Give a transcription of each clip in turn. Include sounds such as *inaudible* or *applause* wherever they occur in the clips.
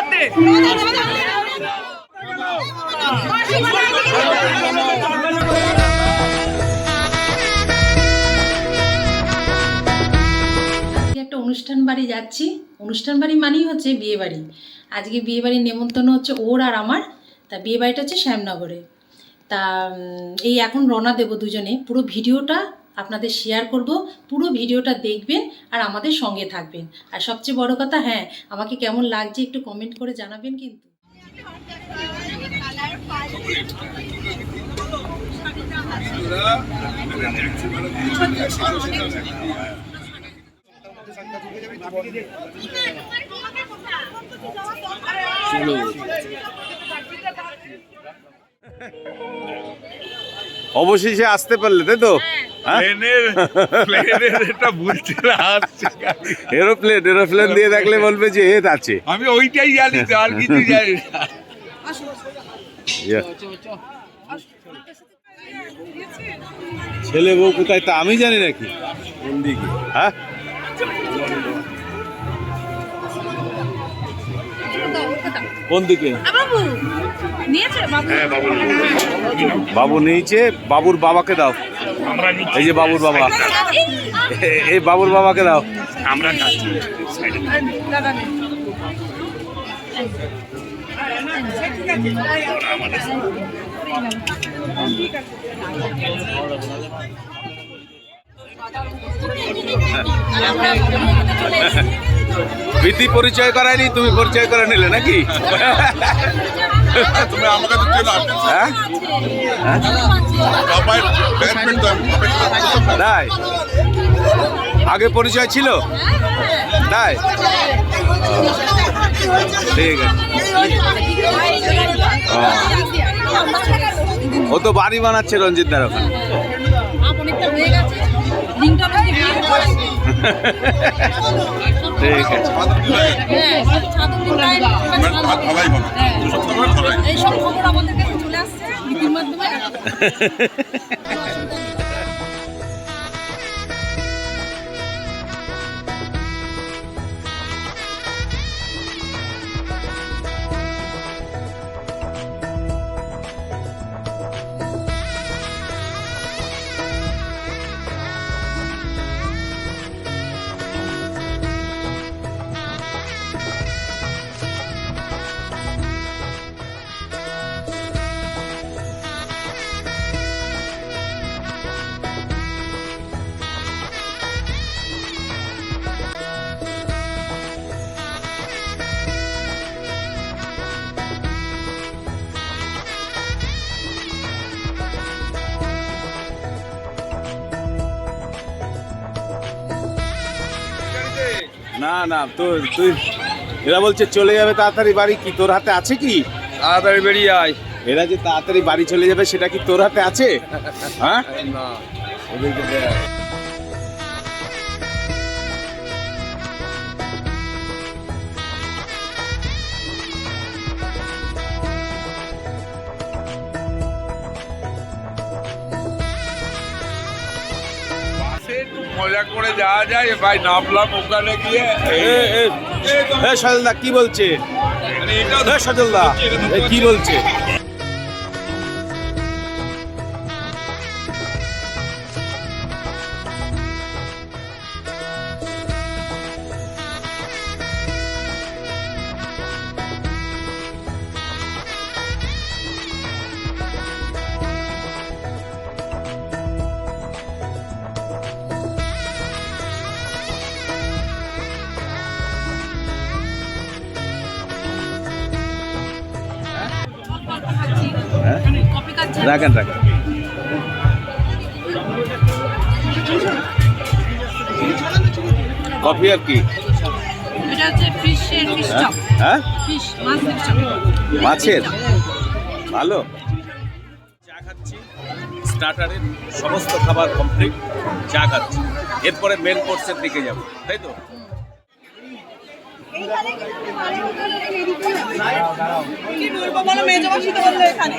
আজকে একটা অনুষ্ঠান বাড়ি যাচ্ছি। অনুষ্ঠান বাড়ি মানেই হচ্ছে বিয়ে বাড়ি। আজকে বিয়ে বাড়ির নেমন্তন্ন হচ্ছে ওর আর আমার। তা বিয়ে বাড়িটা হচ্ছে শ্যামনগরে। তা এই এখন রওনা দেবো দুজনে। পুরো ভিডিওটা আপনাদের শেয়ার করব পুরো ভিডিওটা দেখবেন আর আমাদের সঙ্গে থাকবেন। আর সবচেয়ে বড় কথা হ্যাঁ আমাকে কেমন লাগছে একটু কমেন্ট করে জানাবেন কিন্তু। অবশেষে আসতে পারলে তাই তো? হ্যাঁ? প্লেনের প্লেনের এটা বুঝতে আসছে। এরোপ্লেন এরোপ্লেন দিয়ে দেখলে বলবে যে এর আছে। আমি ওইটাই জানি তো আর কিছু *laughs* জানি না। ছেলে বউ কোথায়? তা আমি জানি নাকি? কোন দিকে? হ্যাঁ? কোন দিকে? বাবু নিয়েছে বাবুর বাবাকে দাও। এই যে বাবুর বাবা। এই বাবুর বাবাকে দাও। আমরা প্রীতি পরিচয় করায়নি তুমি পরিচয় করে নিলে নাকি? *laughs* তুমি আমাকে তো চেনো হ্যাঁ। তাই? আগে পরিচয় ছিল? তাই? ঠিক আছে। ও তো বাড়ি বানাচ্ছে রঞ্জিত দার ওখানে। *laughs* হবে সব সময় ভালোই এই সব খবর আমাদের কাছে চলে আসছে। *laughs* মাধ্যমে। *laughs* না না তোর তুই এরা বলছে চলে যাবে তাড়াতাড়ি বাড়ি কি? তোর হাতে আছে কি? তাড়াতাড়ি বেরিয়ে আয়। এরা যে তাড়াতাড়ি বাড়ি চলে যাবে সেটা কি তোর হাতে আছে? *laughs* হ্যাঁ? না মজা করে যাওয়া যায়। ভাই নামলাম ওখানে গিয়ে। সজলদা কি বলছে? সজলদা কি বলছে? রাখেন রাখেন। কফি আর কি? হ্যাঁ? হ্যাঁ? মাছের মাছের? ভালো। চা খাচ্ছি। স্টার্টারের সমস্ত খাবার কমপ্লিট চা খাচ্ছি। এরপরে মেন কোর্সের দিকে যাব। তাই তো? কি বলব বলো মেজবাসী তো বলল এখানে।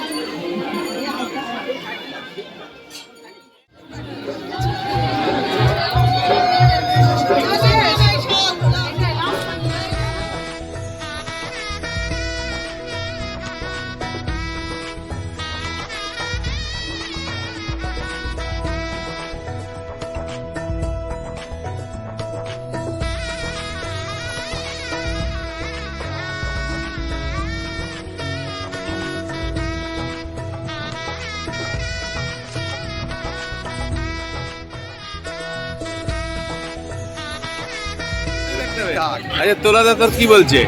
আচ্ছা তোলাদা তোর কি বলছে?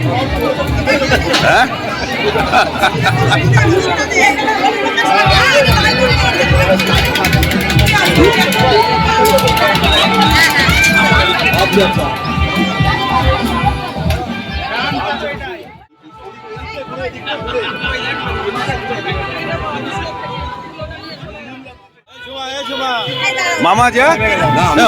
হ্যাঁ? মামা যা? না।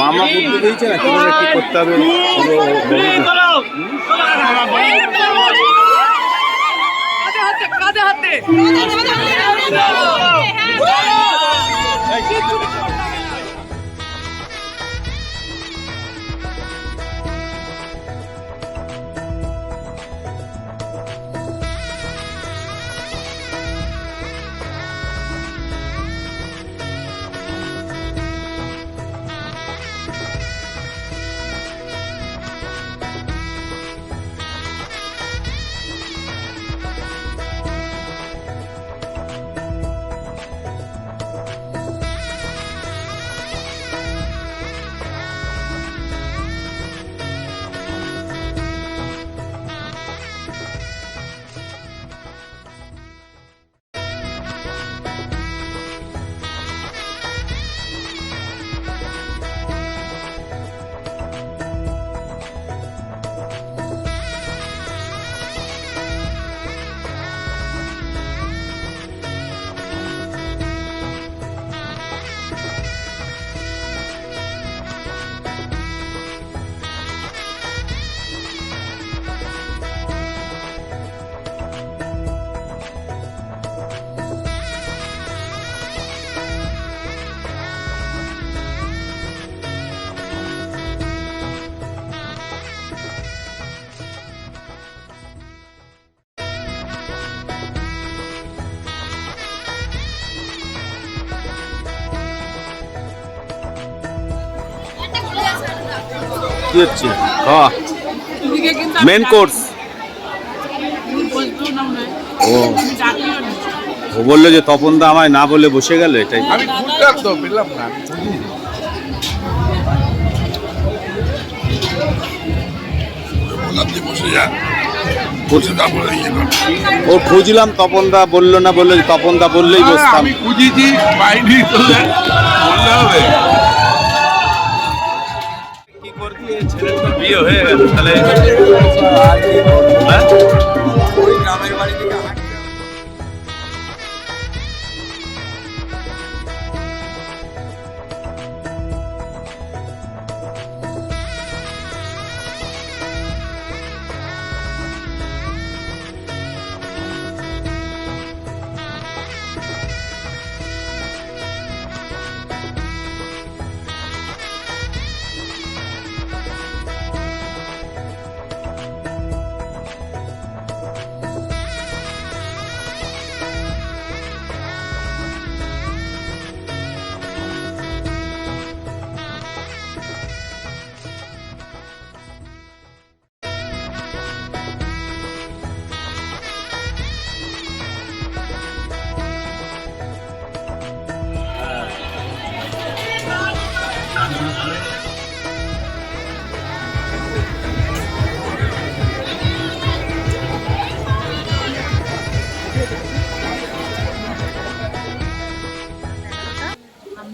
মামা বুদ্ধি দিয়েছে? না কীভাবে কি করতে হবে? পুরো কি হচ্ছে? খাওয়া মেন কোর্স ও। ও বলল যে তপন দা আমায় না বলে বসে গেল এটাই। আমি খুঁজলাম তো পেলাম না। ইয়ে ও খুঁজলাম তপন দা বলল না বলল তপন দা বললেই বসতাম। খুঁজেছি পাইনি বললে হবে। বিয়ে হয়ে? গেল তাহলে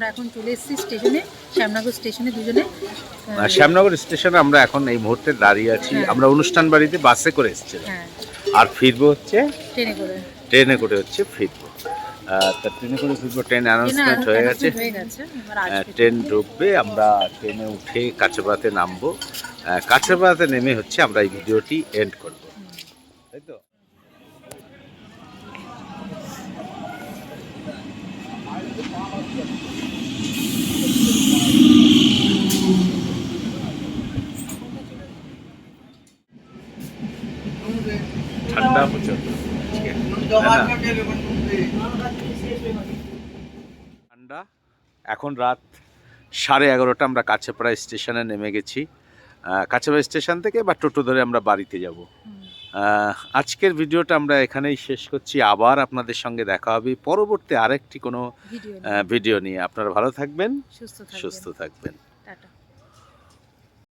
হ্যাঁ? এখন চলে এসেছি স্টেশনে শ্যামনগর স্টেশনে দুজনে। শ্যামনগর স্টেশনে আমরা এখন এই মুহূর্তে দাঁড়িয়ে আছি। হ্যাঁ। আমরা অনুষ্ঠান বাড়িতে বাসে করে এসেছি হ্যাঁ। আর ফিরবো হচ্ছে ট্রেনে করে। ট্রেনে করে হচ্ছে ফিরবো। তা ট্রেনে করে ফিরবো ট্রেন অ্যানাউন্সমেন্ট হয়ে গেছে। হয়ে ট্রেন ঢুকবে আমরা ট্রেনে উঠে কাছেপাড়াতে নামবো। কাছেপাড়াতে নেমে হচ্ছে আমরা এই ভিডিওটি এন্ড করব। ঠান্ডা প্রচণ্ড ঠান্ডা। এখন রাত সাড়ে এগারোটা আমরা কাছেপাড়া স্টেশনে নেমে গেছি। কাছেপাড়া স্টেশন থেকে বা টোটো ধরে আমরা বাড়িতে যাব। আজকের ভিডিওটা আমরা এখানেই শেষ করছি। আবার আপনাদের সঙ্গে দেখা হবে পরবর্তী আরেকটি কোনো ভিডিও নিয়ে। আপনারা ভালো থাকবেন। সুস্থ থাকবেন।